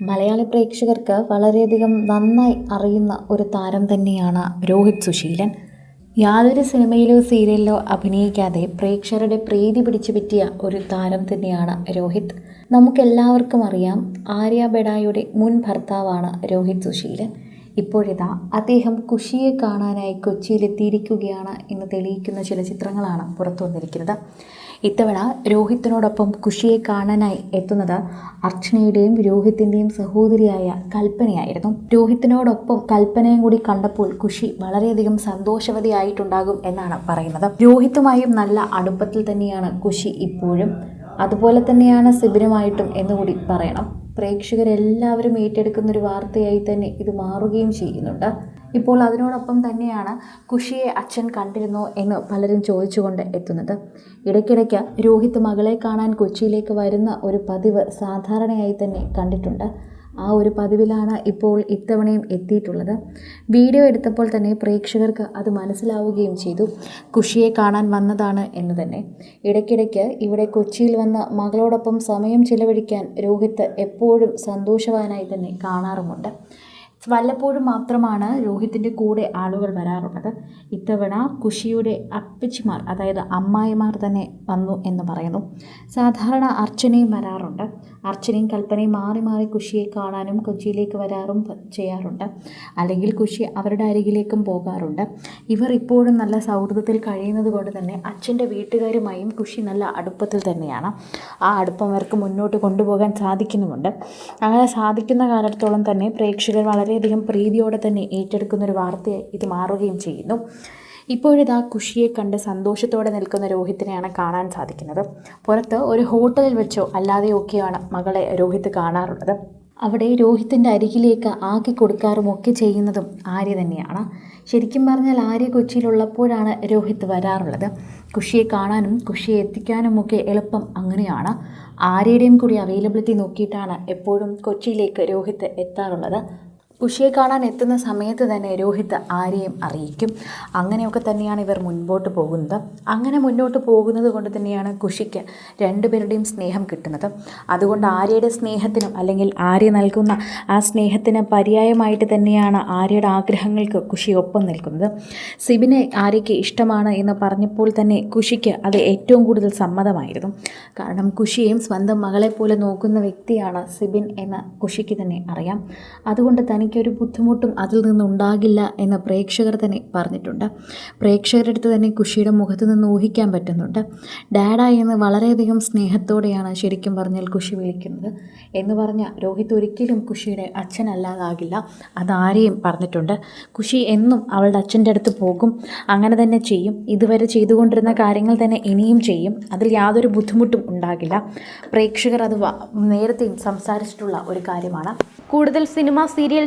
മലയാളി പ്രേക്ഷകർക്ക് വളരെയധികം നന്നായി അറിയുന്ന ഒരു താരം തന്നെയാണ് രോഹിത് സുശീലൻ. യാതൊരു സിനിമയിലോ സീരിയലിലോ അഭിനയിക്കാതെ പ്രേക്ഷകരുടെ പ്രീതി പിടിച്ചു പറ്റിയ ഒരു താരം തന്നെയാണ് രോഹിത്. നമുക്കെല്ലാവർക്കും അറിയാം ആര്യ ബെഡായുടെ മുൻ ഭർത്താവാണ് രോഹിത് സുശീലൻ. ഇപ്പോഴിതാ അദ്ദേഹം കുഷിയെ കാണാനായി കൊച്ചിയിലെത്തിയിരിക്കുകയാണ് എന്ന് തെളിയിക്കുന്ന ചില ചിത്രങ്ങളാണ് പുറത്തു വന്നിരിക്കുന്നത് ഇത്തവണ രോഹിത്തിനോടൊപ്പം കുഷിയെ കാണാനായി എത്തുന്നത് അർച്ചനയുടെയും രോഹിത്തിന്റെയും സഹോദരിയായ കൽപ്പനയായിരുന്നു. രോഹിത്തിനോടൊപ്പം കൽപ്പനയും കൂടി കണ്ടപ്പോൾ കുഷി വളരെയധികം സന്തോഷവതിയായിട്ടുണ്ടാകും എന്നാണ് പറയുന്നത്. രോഹിത്തുമായും നല്ല അടുപ്പത്തിൽ തന്നെയാണ് കുഷി ഇപ്പോഴും. അതുപോലെ തന്നെയാണ് സിബിനുമായിട്ടും എന്നുകൂടി പറയണം. പ്രേക്ഷകരെല്ലാവരും ഏറ്റെടുക്കുന്ന ഒരു വാർത്തയായി തന്നെ ഇത് മാറുകയും ചെയ്യുന്നുണ്ട്. ഇപ്പോൾ അതിനോടൊപ്പം തന്നെയാണ് കുഷിയെ അച്ഛൻ കണ്ടിരുന്നോ എന്ന് പലരും ചോദിച്ചുകൊണ്ട് എത്തുന്നത്. ഇടയ്ക്കിടയ്ക്ക് രോഹിത് മകളെ കാണാൻ കൊച്ചിയിലേക്ക് വരുന്ന ഒരു പതിവ് സാധാരണയായി തന്നെ കണ്ടിട്ടുണ്ട്. ആ ഒരു പതിവിലാണ് ഇപ്പോൾ ഇത്തവണയും എത്തിയിട്ടുള്ളത്. വീഡിയോ എടുത്തപ്പോൾ തന്നെ പ്രേക്ഷകർക്ക് അത് മനസ്സിലാവുകയും ചെയ്തു. കുഷിയെ കാണാൻ വന്നതാണ് എന്ന് തന്നെ. ഇടയ്ക്കിടയ്ക്ക് ഇവിടെ കൊച്ചിയിൽ വന്ന മകളോടൊപ്പം സമയം ചിലവഴിക്കാൻ രോഹിത് എപ്പോഴും സന്തോഷവാനായി തന്നെ കാണാറുമുണ്ട്. വല്ലപ്പോഴും മാത്രമാണ് രോഹിത്തിന്റെ കൂടെ ആളുകൾ വരാറുള്ളത്. ഇത്തവണ കുഷിയുടെ അപ്പച്ചിമാർ അതായത് അമ്മായിമാർ തന്നെ വന്നു എന്ന് പറയുന്നു. സാധാരണ അർച്ചനയും വരാറുണ്ട്. അർച്ചനയും കൽപ്പനയും മാറി മാറി കുഷിയെ കാണാനും കൊച്ചിയിലേക്ക് വരാറും ചെയ്യാറുണ്ട്. അല്ലെങ്കിൽ കുഷി അവരുടെ അരികിലേക്കും പോകാറുണ്ട്. ഇവർ ഇപ്പോഴും നല്ല സൗഹൃദത്തിൽ കഴിയുന്നത് കൊണ്ട് തന്നെ അച്ഛന്റെ വീട്ടുകാരുമായും കുഷി നല്ല അടുപ്പത്തിൽ തന്നെയാണ്. ആ അടുപ്പം അവർക്ക് മുന്നോട്ട് കൊണ്ടുപോകാൻ സാധിക്കുന്നുമുണ്ട്. അങ്ങനെ സാധിക്കുന്ന കാലത്തോളം തന്നെ പ്രേക്ഷകർ വളരെയധികം പ്രീതിയോടെ തന്നെ ഏറ്റെടുക്കുന്നൊരു വാർത്തയായി ഇത് മാറുകയും ചെയ്യുന്നു. ഇപ്പോഴിതാ കുഷിയെ കണ്ട് സന്തോഷത്തോടെ നിൽക്കുന്ന രോഹിത്തിനെയാണ് കാണാൻ സാധിക്കുന്നത്. പുറത്ത് ഒരു ഹോട്ടലിൽ വെച്ചോ അല്ലാതെയോ ഒക്കെയാണ് മകളെ രോഹിത് കാണാറുള്ളത്. അവിടെ രോഹിത്തിന്റെ അരികിലേക്ക് ആക്കി കൊടുക്കാറും ഒക്കെ ചെയ്യുന്നതും ആര്യ തന്നെയാണ്. ശരിക്കും പറഞ്ഞാൽ ആര്യ കൊച്ചിയിലുള്ളപ്പോഴാണ് രോഹിത് വരാറുള്ളത്. കുഷിയെ കാണാനും കുഷിയെ എത്തിക്കാനുമൊക്കെ എളുപ്പം അങ്ങനെയാണ്. ആര്യയുടെയും കൂടി അവൈലബിലിറ്റി നോക്കിയിട്ടാണ് എപ്പോഴും കൊച്ചിയിലേക്ക് രോഹിത് എത്താറുള്ളത്. കുഷിയെ കാണാൻ എത്തുന്ന സമയത്ത് തന്നെ രോഹിത് ആരെയും അറിയിക്കും. അങ്ങനെയൊക്കെ തന്നെയാണ് ഇവർ മുൻപോട്ട് പോകുന്നത്. അങ്ങനെ മുന്നോട്ട് പോകുന്നത് കൊണ്ട് തന്നെയാണ് കുഷിക്ക് രണ്ടുപേരുടെയും സ്നേഹം കിട്ടുന്നത്. അതുകൊണ്ട് ആര്യയുടെ സ്നേഹത്തിനും അല്ലെങ്കിൽ ആര്യ നൽകുന്ന ആ സ്നേഹത്തിന് പര്യായമായിട്ട് തന്നെയാണ് ആര്യയുടെ ആഗ്രഹങ്ങൾക്ക് കുഷി ഒപ്പം നിൽക്കുന്നത്. സിബിനെ ആര്യയ്ക്ക് ഇഷ്ടമാണ് എന്ന് പറഞ്ഞപ്പോൾ തന്നെ കുഷിക്ക് അത് ഏറ്റവും കൂടുതൽ സമ്മതമായിരുന്നു. കാരണം കുഷിയെയും സ്വന്തം മകളെ പോലെ നോക്കുന്ന വ്യക്തിയാണ് സിബിൻ എന്ന് കുഷിക്ക് തന്നെ അറിയാം. അതുകൊണ്ട് തനിക്കൊരു ബുദ്ധിമുട്ടും അതിൽ നിന്നുണ്ടാകില്ല എന്ന് പ്രേക്ഷകർ തന്നെ പറഞ്ഞിട്ടുണ്ട്. പ്രേക്ഷകരുടെ അടുത്ത് തന്നെ കുഷിയുടെ മുഖത്ത് നിന്ന് ഊഹിക്കാൻ പറ്റുന്നുണ്ട്. ഡാഡ എന്ന് വളരെയധികം സ്നേഹത്തോടെയാണ് ശരിക്കും പറഞ്ഞാൽ കുഷി വിളിക്കുന്നത് എന്ന് പറഞ്ഞ രോഹിത് ഒരിക്കലും കുഷിയുടെ അച്ഛനല്ലാതാകില്ല. അതാരെയും പറഞ്ഞിട്ടുണ്ട്. കുഷി എന്നും അവളുടെ അച്ഛന്റെ അടുത്ത് പോകും. അങ്ങനെ തന്നെ ചെയ്യും. ഇതുവരെ ചെയ്തുകൊണ്ടിരുന്ന കാര്യങ്ങൾ തന്നെ ഇനിയും ചെയ്യും. അതിൽ യാതൊരു ബുദ്ധിമുട്ടും ഉണ്ടാകില്ല. പ്രേക്ഷകർ അത് നേരത്തെയും സംസാരിച്ചിട്ടുള്ള ഒരു കാര്യമാണ്. കൂടുതൽ സിനിമ സീരിയൽ